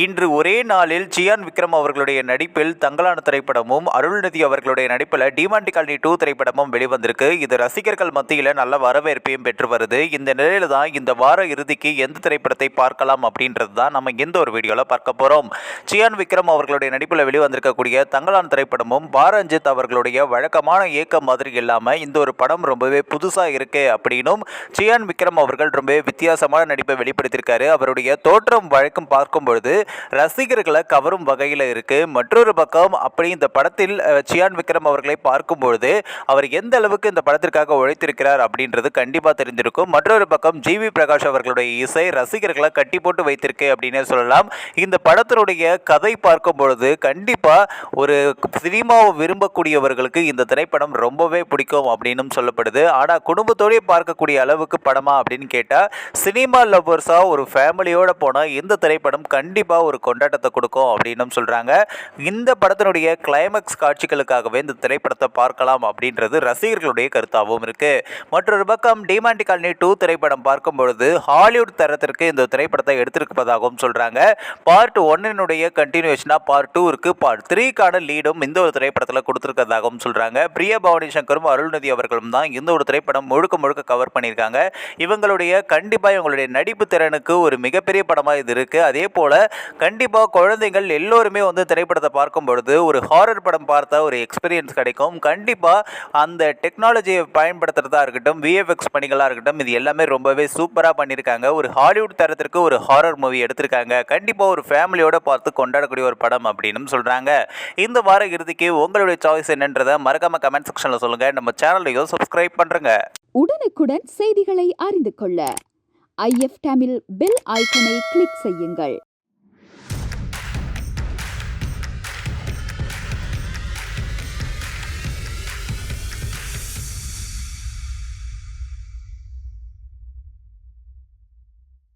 இன்று ஒரே நாளில் சியான் விக்ரம் அவர்களுடைய நடிப்பில் தங்கலான திரைப்படமும் அருள்நிதி அவர்களுடைய நடிப்பில் டிமாண்டி காலனி டூ திரைப்படமும் வெளிவந்திருக்கு. இது ரசிகர்கள் மத்தியில் நல்ல வரவேற்பையும் பெற்று வருது. இந்த நிலையில தான் இந்த வார இறுதிக்கு எந்த திரைப்படத்தை பார்க்கலாம் அப்படின்றது தான் நம்ம இந்த ஒரு வீடியோவில் பார்க்க போகிறோம் சியான் விக்ரம் அவர்களுடைய நடிப்பில் வெளிவந்திருக்கக்கூடிய தங்களான திரைப்படமும் பாரஞ்சித் அவர்களுடைய வழக்கமான இயக்கம் மாதிரி இல்லாமல் இந்த ஒரு படம் ரொம்பவே புதுசாக இருக்கு அப்படின்னும் சியான் விக்ரம் அவர்கள் ரொம்பவே வித்தியாசமான நடிப்பை வெளிப்படுத்தியிருக்காரு. அவருடைய தோற்றம் வழக்கம் பார்க்கும் பொழுது ரசிகர்களை கவரும் வகையில் இருக்குது மற்றொரு பக்கம் அப்படி இந்த படத்தில் சியான் விக்ரம் அவர்களை பார்க்கும்பொழுது அவர் எந்த அளவுக்கு இந்த படத்திற்காக உழைத்திருக்கிறார் அப்படின்றது கண்டிப்பாக தெரிஞ்சிருக்கும் மற்றொரு பக்கம் ஜிவி பிரகாஷ் அவர்களுடைய இசை ரசிகர்களை கட்டி போட்டு வைத்திருக்கு அப்படின்னே சொல்லலாம். இந்த படத்தினுடைய கதை பார்க்கும் பொழுது கண்டிப்பாக ஒரு சினிமாவை விரும்பக்கூடியவர்களுக்கு இந்த திரைப்படம் ரொம்பவே பிடிக்கும் அப்படின்னும் சொல்லப்படுது. ஆனால் குடும்பத்தோடய பார்க்கக்கூடிய அளவுக்கு படமா அப்படின்னு கேட்டால் சினிமா லவ்வர்ஸாக ஒரு ஃபேமிலியோடு போனால் இந்த திரைப்படம் கண்டிப்பாக கண்டிப்பாக ஒரு கொண்டாட்டத்தை கொடுக்கும் அப்படின்னும் சொல்கிறாங்க இந்த படத்தினுடைய கிளைமேக்ஸ் காட்சிகளுக்காகவே இந்த திரைப்படத்தை பார்க்கலாம் அப்படின்றது ரசிகர்களுடைய கருத்தாகவும் இருக்குது மற்றொரு பக்கம் டிமாண்டி காலனி டூ திரைப்படம் பார்க்கும் பொழுது ஹாலிவுட் தரத்திற்கு இந்த திரைப்படத்தை எடுத்திருப்பதாகவும் சொல்கிறாங்க பார்ட் ஒன்னினுடைய கண்டினியூஷனாக பார்ட் டூ இருக்குது பார்ட் த்ரீக்கான லீடும் இந்த ஒரு திரைப்படத்தில் கொடுத்துருக்கிறதாகவும் சொல்கிறாங்க பிரியா பவானி சங்கரும் அருள்நிதி அவர்களும் தான் இந்த ஒரு திரைப்படம் முழுக்க முழுக்க கவர் பண்ணியிருக்காங்க. இவங்களுடைய கண்டிப்பாக இவங்களுடைய நடிப்பு திறனுக்கு ஒரு மிகப்பெரிய படமாக இது இருக்குது அதே போல் கண்டிப்பாக குழந்தைகள் எல்லோருமே வந்து திரைப்படத்தை பார்க்கும் பொழுது ஒரு ஹாரர் படம் பார்த்தா ஒரு எக்ஸ்பீரியன்ஸ் கிடைக்கும். கண்டிப்பாக அந்த டெக்னாலஜியை பயன்படுத்துகிறதா இருக்கட்டும் விஎஃப்எக்ஸ் பணிகளாக இருக்கட்டும் இது எல்லாமே ரொம்பவே சூப்பராக பண்ணியிருக்காங்க ஒரு ஹாலிவுட் தரத்திற்கு ஒரு ஹாரர் மூவி எடுத்திருக்காங்க. கண்டிப்பாக ஒரு ஃபேமிலியோட பார்த்து கொண்டாடக்கூடிய ஒரு படம் அப்படின்னு சொல்கிறாங்க இந்த வார இறுதிக்கு உங்களுடைய சாய்ஸ் என்னன்றதை மறக்காமல் கமெண்ட் செக்ஷனில் சொல்லுங்கள் நம்ம சேனலையும் சப்ஸ்கிரைப் பண்ணுறங்க உடனுக்குடன் செய்திகளை அறிந்து கொள்ள. ஐஎஃப் டேமில் பெல் ஐக்கனை கிளிக் செய்யுங்கள்.